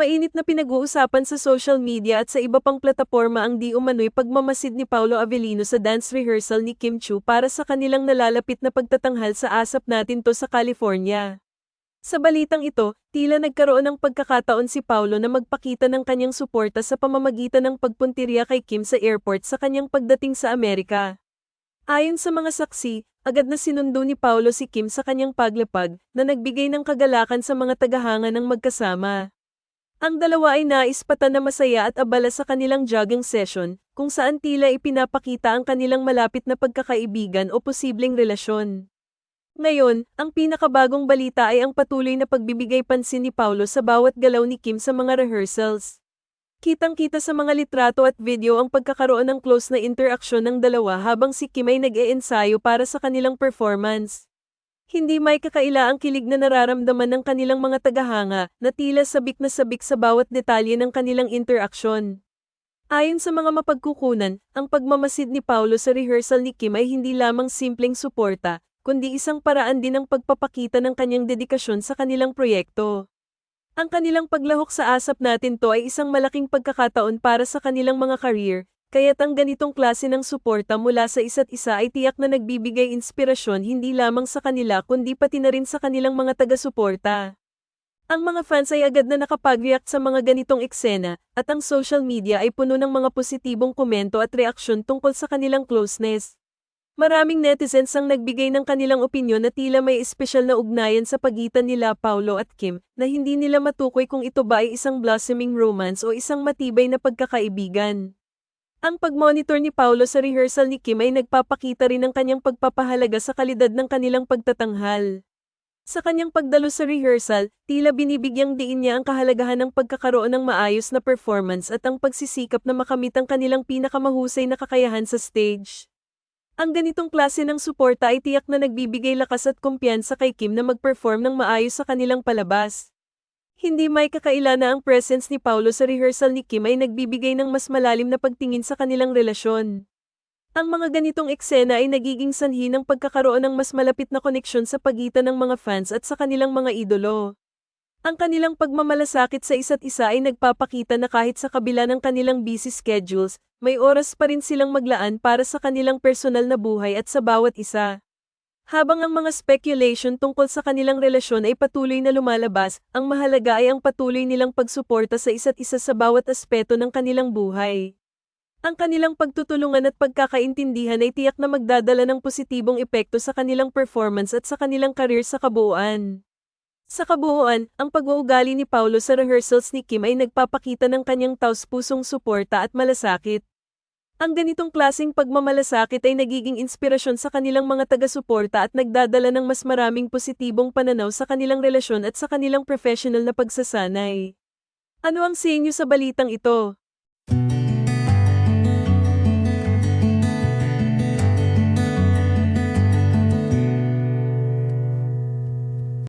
Mainit na pinag-uusapan sa social media at sa iba pang plataporma ang di umano'y pagmamasid ni Paulo Avellino sa dance rehearsal ni Kim Chu para sa kanilang nalalapit na pagtatanghal sa asap natin to sa California. Sa balitang ito, tila nagkaroon ng pagkakataon si Paulo na magpakita ng kanyang suporta sa pamamagitan ng pagpuntirya kay Kim sa airport sa kanyang pagdating sa Amerika. Ayon sa mga saksi, agad na sinundo ni Paulo si Kim sa kanyang paglapag na nagbigay ng kagalakan sa mga tagahanga ng magkasama. Ang dalawa ay naispatan na masaya at abala sa kanilang jogging session, kung saan tila ipinapakita ang kanilang malapit na pagkakaibigan o posibleng relasyon. Ngayon, ang pinakabagong balita ay ang patuloy na pagbibigay pansin ni Paulo sa bawat galaw ni Kim sa mga rehearsals. Kitang-kita sa mga litrato at video ang pagkakaroon ng close na interaksyon ng dalawa habang si Kim ay nag-eensayo para sa kanilang performance. Hindi may kakaila ang kilig na nararamdaman ng kanilang mga tagahanga na tila sabik na sabik sa bawat detalye ng kanilang interaksyon. Ayon sa mga mapagkukunan, ang pagmamasid ni Paulo sa rehearsal ni Kim ay hindi lamang simpleng suporta, kundi isang paraan din ng pagpapakita ng kanyang dedikasyon sa kanilang proyekto. Ang kanilang paglahok sa asap natin to ay isang malaking pagkakataon para sa kanilang mga career, Kaya't ang ganitong klase ng suporta mula sa isa't isa ay tiyak na nagbibigay inspirasyon hindi lamang sa kanila kundi pati na rin sa kanilang mga taga-suporta. Ang mga fans ay agad na nakapag-react sa mga ganitong eksena, at ang social media ay puno ng mga positibong komento at reaksyon tungkol sa kanilang closeness. Maraming netizens ang nagbigay ng kanilang opinyon na tila may espesyal na ugnayan sa pagitan nila Paulo at Kim, na hindi nila matukoy kung ito ba ay isang blossoming romance o isang matibay na pagkakaibigan. Ang pagmonitor ni Paulo sa rehearsal ni Kim ay nagpapakita rin ng kanyang pagpapahalaga sa kalidad ng kanilang pagtatanghal. Sa kanyang pagdalo sa rehearsal, tila binibigyang diin niya ang kahalagahan ng pagkakaroon ng maayos na performance at ang pagsisikap na makamit ang kanilang pinakamahusay na kakayahan sa stage. Ang ganitong klase ng suporta ay tiyak na nagbibigay lakas at kumpiyansa kay Kim na mag-perform ng maayos sa kanilang palabas. Hindi may kakaila na ang presence ni Paulo sa rehearsal ni Kim ay nagbibigay ng mas malalim na pagtingin sa kanilang relasyon. Ang mga ganitong eksena ay nagiging sanhi ng pagkakaroon ng mas malapit na koneksyon sa pagitan ng mga fans at sa kanilang mga idolo. Ang kanilang pagmamalasakit sa isa't isa ay nagpapakita na kahit sa kabila ng kanilang busy schedules, may oras pa rin silang maglaan para sa kanilang personal na buhay at sa bawat isa. Habang ang mga speculation tungkol sa kanilang relasyon ay patuloy na lumalabas, ang mahalaga ay ang patuloy nilang pagsuporta sa isa't isa sa bawat aspeto ng kanilang buhay. Ang kanilang pagtutulungan at pagkakaintindihan ay tiyak na magdadala ng positibong epekto sa kanilang performance at sa kanilang karir sa kabuuan. Sa kabuuan, ang pag-uugali ni Paulo sa rehearsals ni Kim ay nagpapakita ng kanyang taus-pusong suporta at malasakit. Ang ganitong klasing pagmamalasakit ay nagiging inspirasyon sa kanilang mga taga-suporta at nagdadala ng mas maraming positibong pananaw sa kanilang relasyon at sa kanilang professional na pagsasanay. Ano ang sa inyo sa balitang ito?